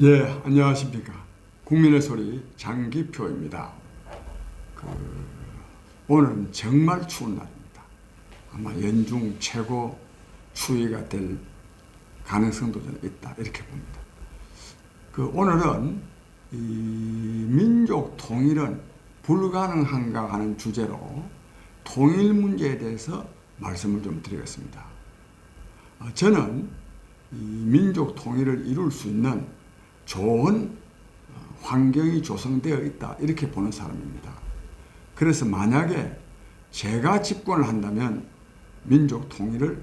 예, 안녕하십니까. 국민의 소리 장기표입니다. 그, 오늘은 정말 추운 날입니다. 아마 연중 최고 추위가 될 가능성도 있다. 이렇게 봅니다. 그, 오늘은 이 민족 통일은 불가능한가 하는 주제로 통일 문제에 대해서 말씀을 좀 드리겠습니다. 어, 저는 이 민족 통일을 이룰 수 있는 좋은 어, 환경이 조성되어 있다 이렇게 보는 사람입니다. 그래서 만약에 제가 집권을 한다면 민족 통일을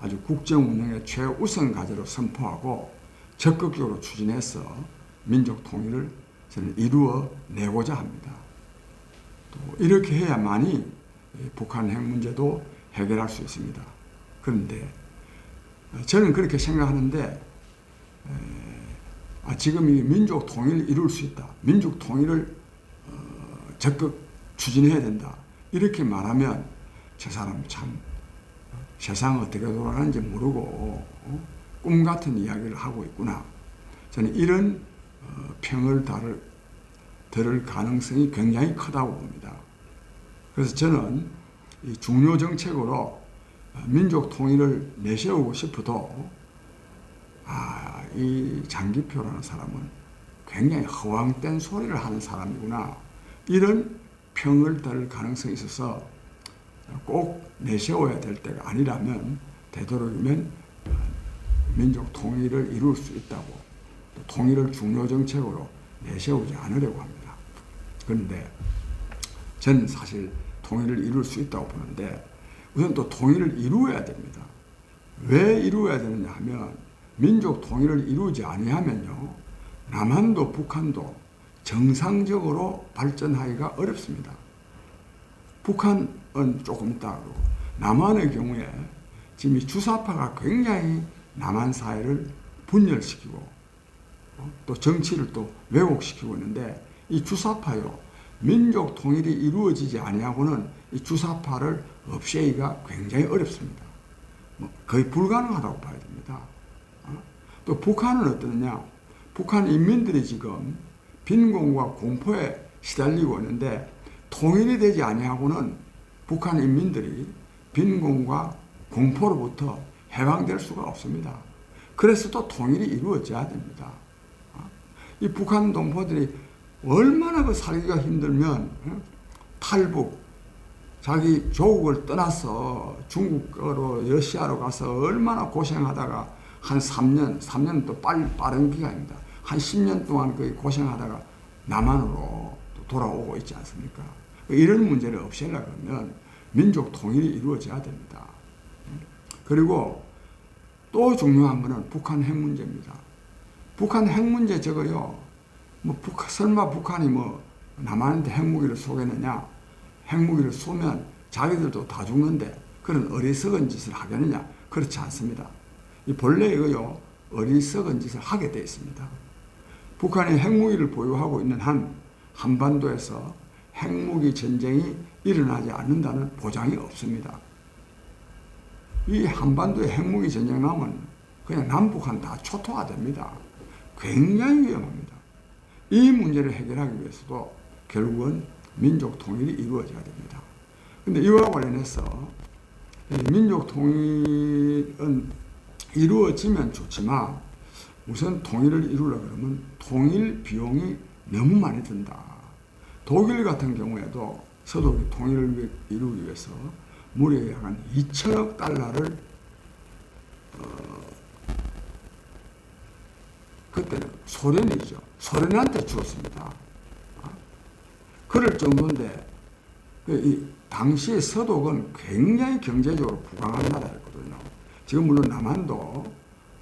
아주 국정 운영의 최우선 과제로 선포하고 적극적으로 추진해서 민족 통일을 저는 이루어 내고자 합니다. 또 이렇게 해야만이 북한 핵 문제도 해결할 수 있습니다. 그런데 저는 그렇게 생각하는데 아, 지금 이 민족 통일을 이룰 수 있다. 민족 통일을 어, 적극 추진해야 된다. 이렇게 말하면 저 사람 참 어, 세상 어떻게 돌아가는지 모르고 어, 꿈 같은 이야기를 하고 있구나. 저는 이런 어, 평을 다를, 들을 가능성이 굉장히 크다고 봅니다. 그래서 저는 이 중요 정책으로 어, 민족 통일을 내세우고 싶어도 아, 이 장기표라는 사람은 굉장히 허황된 소리를 하는 사람이구나. 이런 평을 들 가능성이 있어서 꼭 내세워야 될 때가 아니라면 되도록이면 민족 통일을 이룰 수 있다고 통일을 중요 정책으로 내세우지 않으려고 합니다. 그런데 저는 사실 통일을 이룰 수 있다고 보는데 우선 또 통일을 이루어야 됩니다. 왜 이루어야 되느냐 하면 민족 통일을 이루지 아니하면요. 남한도 북한도 정상적으로 발전하기가 어렵습니다. 북한은 조금 있다 그러고 남한의 경우에 지금 이 주사파가 굉장히 남한 사회를 분열시키고 어? 또 정치를 또 왜곡시키고 있는데 이 주사파요 민족 통일이 이루어지지 아니하고는 이 주사파를 없애기가 굉장히 어렵습니다. 뭐 거의 불가능하다고 봐야 됩니다. 또 북한은 어떠느냐? 북한 인민들이 지금 빈곤과 공포에 시달리고 있는데 통일이 되지 아니하고는 북한 인민들이 빈곤과 공포로부터 해방될 수가 없습니다. 그래서 또 통일이 이루어져야 됩니다. 이 북한 동포들이 얼마나 그 살기가 힘들면 탈북, 자기 조국을 떠나서 중국으로 러시아로 가서 얼마나 고생하다가 한 3년, 3년 또 빨리 빠른 기간입니다. 한 10년 동안 거의 고생하다가 남한으로 돌아오고 있지 않습니까? 이런 문제를 없애려면 민족 통일이 이루어져야 됩니다. 그리고 또 중요한 것은 북한 핵 문제입니다. 북한 핵 문제 저거요. 뭐 북, 설마 북한이 뭐 남한한테 핵무기를 쏘겠느냐? 핵무기를 쏘면 자기들도 다 죽는데 그런 어리석은 짓을 하겠느냐? 그렇지 않습니다. 이 본래 이거요 어리석은 짓을 하게 되어 있습니다. 북한이 핵무기를 보유하고 있는 한 한반도에서 핵무기 전쟁이 일어나지 않는다는 보장이 없습니다. 이 한반도에 핵무기 전쟁 나면 그냥 남북한 다 초토화 됩니다. 굉장히 위험합니다. 이 문제를 해결하기 위해서도 결국은 민족 통일이 이루어져야 됩니다. 근데 이와 관련해서 민족 통일은 이루어지면 좋지만 우선 통일을 이루려 그러면 통일 비용이 너무 많이 든다. 독일 같은 경우에도 서독이 통일을 이루기 위해서 무려 약 2천억 달러를 어, 그때는 소련이죠. 소련한테 주었습니다. 어? 그럴 정도인데 그이 당시의 서독은 굉장히 경제적으로 부강한 나라였거든요. 지금 물론 남한도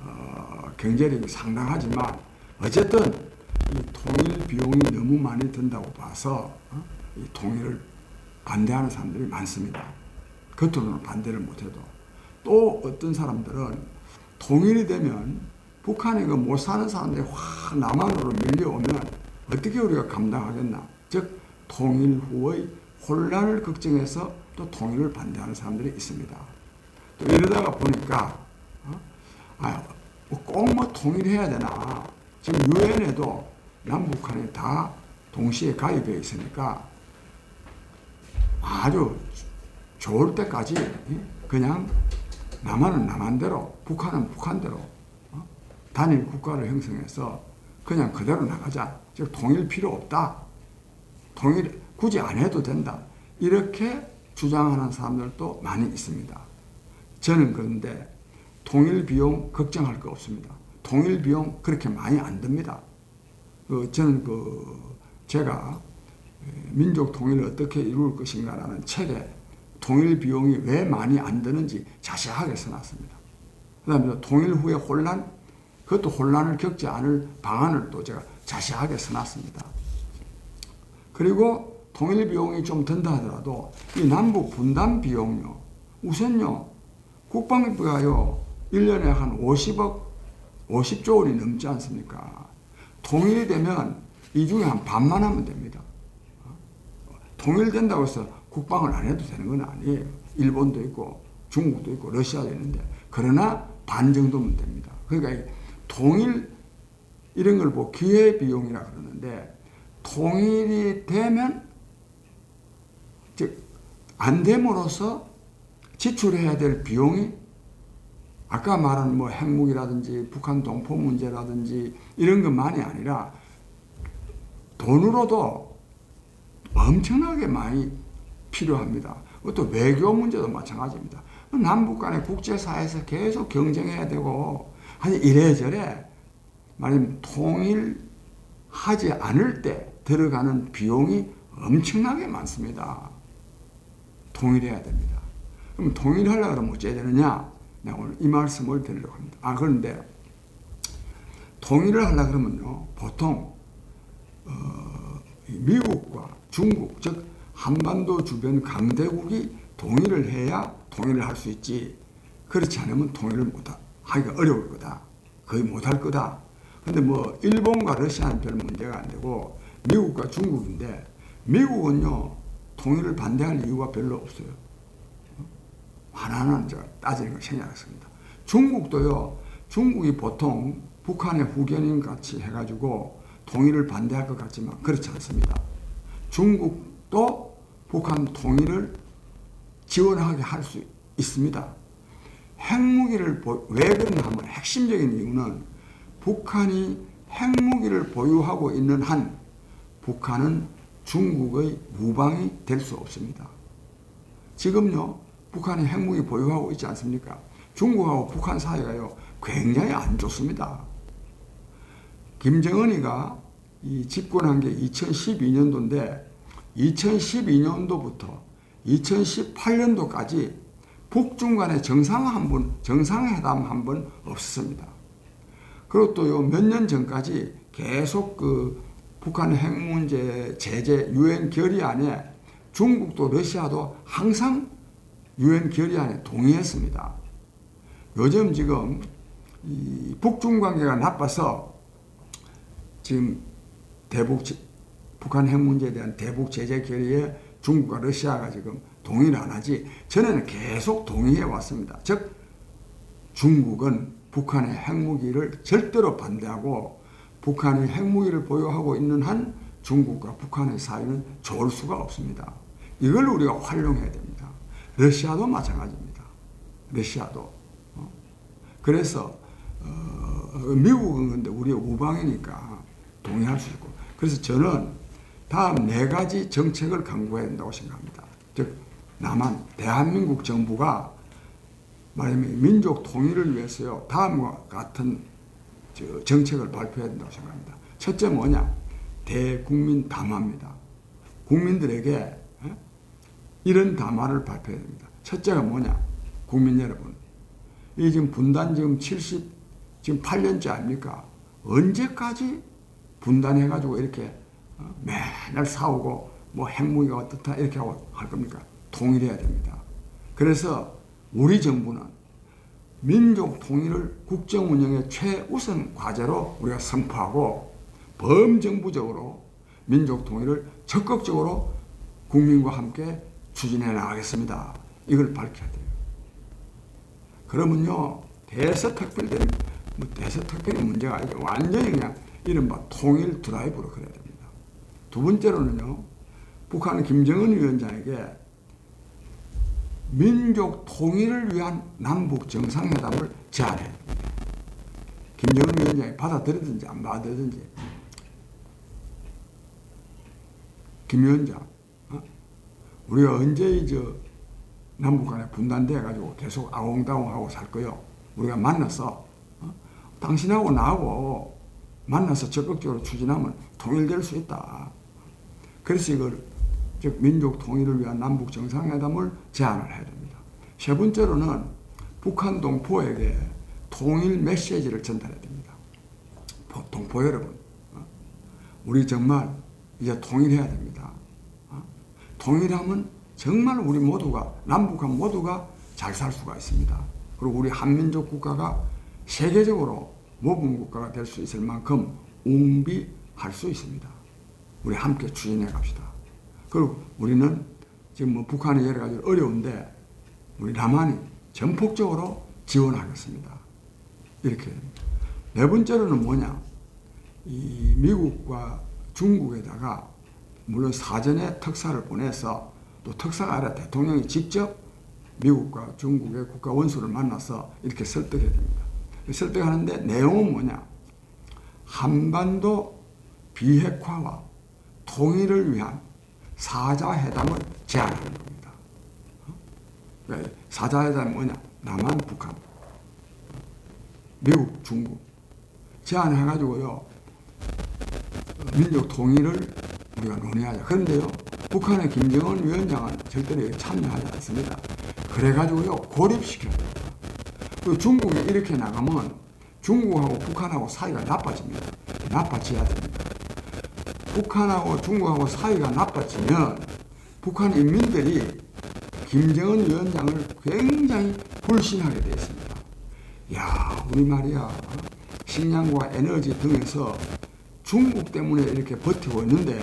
어, 경제력이 상당하지만 어쨌든 이 통일 비용이 너무 많이 든다고 봐서 어? 이 통일을 반대하는 사람들이 많습니다. 겉으로는 반대를 못해도 또 어떤 사람들은 통일이 되면 북한에 그 못 사는 사람들이 확 남한으로 밀려오면 어떻게 우리가 감당하겠나? 즉 통일 후의 혼란을 걱정해서 또 통일을 반대하는 사람들이 있습니다. 또 이러다가 보니까 어? 아, 꼭뭐 통일해야 되나? 지금 유엔에도 남북한이 다 동시에 가입해 있으니까 아주 좋을 때까지 그냥 남한은 남한대로 북한은 북한대로 어? 단일 국가를 형성해서 그냥 그대로 나가자. 즉 통일 필요 없다. 통일 굳이 안 해도 된다. 이렇게 주장하는 사람들도 많이 있습니다. 저는 그런데 통일 비용 걱정할 거 없습니다. 통일 비용 그렇게 많이 안 듭니다. 그 저는 그 제가 민족 통일을 어떻게 이룰 것인가라는 책에 통일 비용이 왜 많이 안 드는지 자세하게 써놨습니다. 그다음에 통일 후의 혼란, 그것도 혼란을 겪지 않을 방안을 또 제가 자세하게 써놨습니다. 그리고 통일 비용이 좀 든다 하더라도 이 남북 분담 비용요, 우선요, 국방부가요, 1년에 한 50억, 50조 원이 넘지 않습니까? 통일이 되면 이 중에 한 반만 하면 됩니다. 통일된다고 해서 국방을 안 해도 되는 건 아니에요. 일본도 있고 중국도 있고 러시아도 있는데 그러나 반 정도면 됩니다. 그러니까 통일 이런 걸 뭐 기회 비용이라 그러는데 통일이 되면 즉 안 됨으로써 지출해야 될 비용이 아까 말한 뭐 핵무기라든지 북한 동포 문제라든지 이런 것만이 아니라 돈으로도 엄청나게 많이 필요합니다. 그것도 외교 문제도 마찬가지입니다. 남북 간의 국제사회에서 계속 경쟁해야 되고, 아니, 이래저래, 말하면 통일하지 않을 때 들어가는 비용이 엄청나게 많습니다. 통일해야 됩니다. 그럼 통일하려고 그러면 어째야 되느냐? 내가 오늘 이 말씀을 드리려고 합니다. 아, 그런데 통일을 하려고 그러면요, 보통, 어, 미국과 중국, 즉, 한반도 주변 강대국이 동의를 해야 통일을 할 수 있지. 그렇지 않으면 통일을 못 하기가 어려울 거다. 거의 못 할 거다. 근데 뭐 일본과 러시아는 별 문제가 안 되고 미국과 중국인데 미국은요 통일을 반대할 이유가 별로 없어요. 하나는 제가 따지는 걸 생략했습니다. 중국도요 중국이 보통 북한의 후견인 같이 해가지고 통일을 반대할 것 같지만 그렇지 않습니다. 중국도 북한 통일을 지원하게 할 수 있습니다. 핵무기를 왜 그러냐 하면 핵심적인 이유는 북한이 핵무기를 보유하고 있는 한 북한은 중국의 무방이 될 수 없습니다. 지금요, 북한이 핵무기 보유하고 있지 않습니까? 중국하고 북한 사이가요, 굉장히 안 좋습니다. 김정은이가 이 집권한 게 2012년도인데 2012년도부터 2018년도까지 북중 간의 정상 한 번, 정상회담 한 번 없었습니다. 그리고 또 몇 년 전까지 계속 그 북한 핵 문제 제재 유엔 결의안에 중국도 러시아도 항상 유엔 결의안에 동의했습니다. 요즘 지금 이 북중 관계가 나빠서 지금 대북 북한 핵 문제에 대한 대북 제재 결의에 중국과 러시아가 지금 동의를 안 하지 전에는 계속 동의해 왔습니다. 즉 중국은 북한의 핵무기를 절대로 반대하고 북한이 핵무기를 보유하고 있는 한 중국과 북한의 사이는 좋을 수가 없습니다. 이걸 우리가 활용해야 됩니다. 러시아도 마찬가지입니다. 러시아도. 어? 그래서 어, 미국은 근데 우리의 우방이니까 동의할 수 있고 그래서 저는 다음 네 가지 정책을 강구해야 된다고 생각합니다. 즉 남한 대한민국 정부가 말하면 민족 통일을 위해서요 다음과 같은 정책을 발표해야 된다고 생각합니다. 첫째 뭐냐 대국민 담화입니다. 국민들에게 이런 담화를 발표해야 됩니다. 첫째가 뭐냐 국민 여러분 이 지금 분단 지금 70 지금 8년째 아닙니까? 언제까지 분단해가지고 이렇게 어, 맨날 싸우고 뭐 핵무기가 어떻다 이렇게 하고 할 겁니까? 통일해야 됩니다. 그래서 우리 정부는 민족 통일을 국정 운영의 최우선 과제로 우리가 선포하고 범정부적으로 민족 통일을 적극적으로 국민과 함께 추진해 나가겠습니다. 이걸 밝혀야 돼요. 그러면요, 대서특별된, 뭐 대서특별히 문제가 아니고 완전히 그냥 이른바 통일 드라이브로 그래야 됩니다. 두 번째로는요, 북한은 김정은 위원장에게 민족 통일을 위한 남북 정상회담을 됩니다. 김정은 위원장이 받아들이든지 안 받아들이든지 김 위원장 어? 우리가 언제 이저 남북 간에 분단돼 가지고 계속 아웅다웅하고 살 거요. 우리가 만나서 어? 당신하고 나하고 만나서 적극적으로 추진하면 통일될 수 있다. 그래서 이걸 즉 민족 통일을 위한 남북 정상회담을 제안을 해야 됩니다. 세 번째로는 북한 동포에게 통일 메시지를 전달해야 됩니다. 보- 동포 여러분, 어? 우리 정말 이제 통일해야 됩니다. 어? 통일하면 정말 우리 모두가 남북한 모두가 잘 살 수가 있습니다. 그리고 우리 한민족 국가가 세계적으로 모범 국가가 될 수 있을 만큼 웅비할 수 있습니다. 우리 함께 추진해 갑시다. 그리고 우리는 지금 뭐 북한이 여러 가지 어려운데 우리 남한이 전폭적으로 지원하겠습니다. 이렇게. 네 번째로는 뭐냐? 이 미국과 중국에다가 물론 사전에 특사를 보내서 또 특사가 아니라 대통령이 직접 미국과 중국의 국가 원수를 만나서 이렇게 설득해야 됩니다. 설득하는데 내용은 뭐냐? 한반도 비핵화와 통일을 위한 사자회담을 제안하는 겁니다. 어? 왜? 사자회담이 뭐냐? 남한, 북한, 미국, 중국 제안해가지고요 민족 통일을 우리가 논의하자. 그런데요 북한의 김정은 위원장은 절대로 참여하지 않습니다. 그래가지고요 고립시켜야. 그리고 중국이 이렇게 나가면 중국하고 북한하고 사이가 나빠집니다. 나빠져야 됩니다. 북한하고 중국하고 사이가 나빠지면 북한 인민들이 김정은 위원장을 굉장히 불신하게 되어 있습니다. 야, 우리 말이야. 식량과 에너지 등에서 중국 때문에 이렇게 버티고 있는데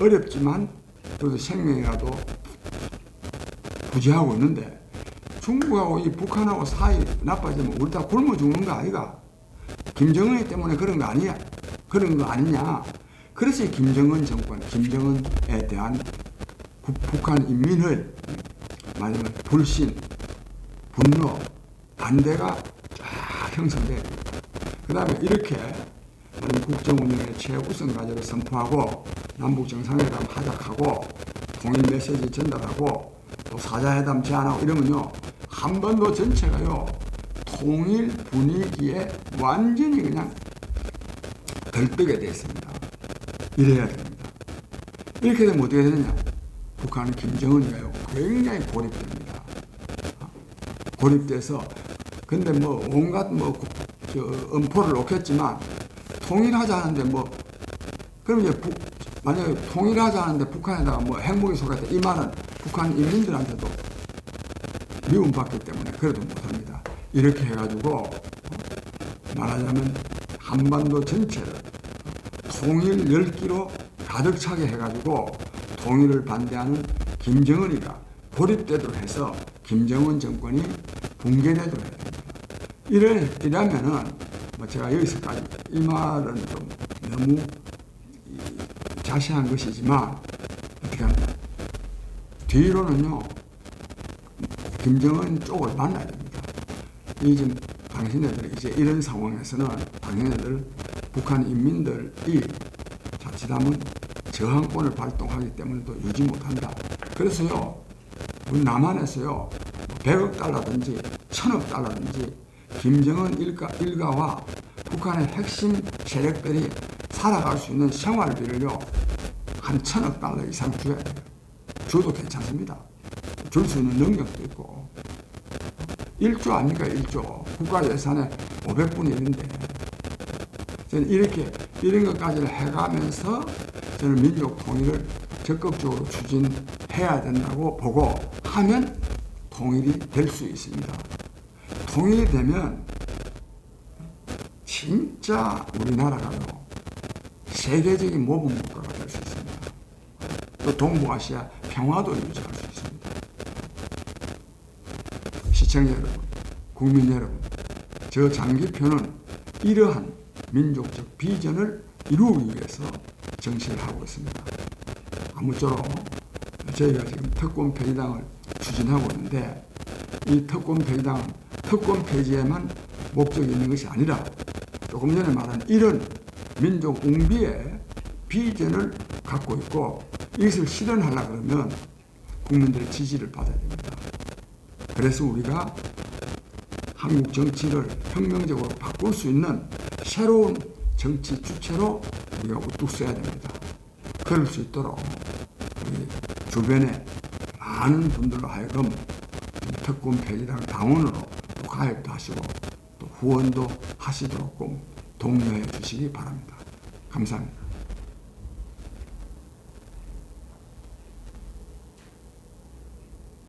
어렵지만 그래도 생명이라도 부지하고 있는데 중국하고 이 북한하고 사이 나빠지면 우리 다 굶어 죽는 거 아이가? 김정은 때문에 그런 거 아니야? 그런 거 아니냐? 그래서 이 김정은 정권, 김정은에 대한 구- 북한 인민의 말하자면 불신, 분노, 반대가 쫙 됩니다. 그 다음에 이렇게 국정운영의 최우선 과제를 선포하고 남북 정상회담 하작하고 통일 메시지 전달하고 또 사자회담 제안하고 이러면요 한반도 전체가요 통일 분위기에 완전히 그냥 들뜨게 돼 있습니다. 이래야 됩니다. 이렇게 되면 어떻게 되느냐? 북한은 김정은이가요 굉장히 고립됩니다. 고립돼서 근데 뭐 온갖 뭐저 엄포를 놓겠지만 통일하자 하는데 뭐 그럼 이제 북 만약에 통일하자 하는데 북한에다가 뭐 핵무기 쏘겠다 이 말은 북한 인민들한테도 미움받기 때문에 그래도 못합니다. 이렇게 해가지고 어, 말하자면 한반도 전체를 통일 열기로 가득 차게 해가지고 통일을 반대하는 김정은이가 고립되도록 해서 김정은 정권이 붕괴되도록 해야 됩니다. 이래, 이러면은 뭐 제가 여기서까지 이 말은 좀 너무 이 자세한 것이지만 어떻게 하냐 뒤로는요 김정은 쪽을 만나야 됩니다. 이 지금 당신네들 이제 이런 상황에서는 당신네들 북한 인민들이 자칫하면 저항권을 발동하기 때문에 또 유지 못한다. 그래서요 우리 남한에서요 100억 달러든지 1000억 달러든지 김정은 일가, 일가와 북한의 핵심 세력들이 살아갈 수 있는 생활비를요 한 천억 달러 이상 줘야 돼요. 줘도 괜찮습니다. 줄 수 있는 능력도 있고 1조 아닙니까 1조 국가 예산의 500분의 1인데 저는 이렇게 이런 것까지를 해가면서 저는 민족 통일을 적극적으로 추진해야 된다고 보고 하면 통일이 될 수 있습니다. 통일이 되면 진짜 우리나라가요 세계적인 모범 국가가 될수 있습니다. 또 동북아시아 평화도 유지할 수 있습니다. 시청자 여러분, 국민 여러분, 저 장기표는 이러한 민족적 비전을 이루기 위해서 정치를 하고 있습니다. 아무쪼록 저희가 지금 특권 폐지당을 추진하고 있는데 이 특권 폐지당은 특권 폐지에만 목적이 있는 것이 아니라 조금 전에 말한 이런 민족 웅비의 비전을 갖고 있고 이것을 실현하려 그러면 국민들의 지지를 받아야 됩니다. 그래서 우리가 한국 정치를 혁명적으로 바꿀 수 있는 새로운 정치 주체로 우리가 우뚝 서야 됩니다. 그럴 수 있도록 우리 주변에 많은 분들로 하여금 특권 폐지당 당원으로 또 가입도 하시고 또 후원도 하시도록 꼭 독려해 주시기 바랍니다. 감사합니다.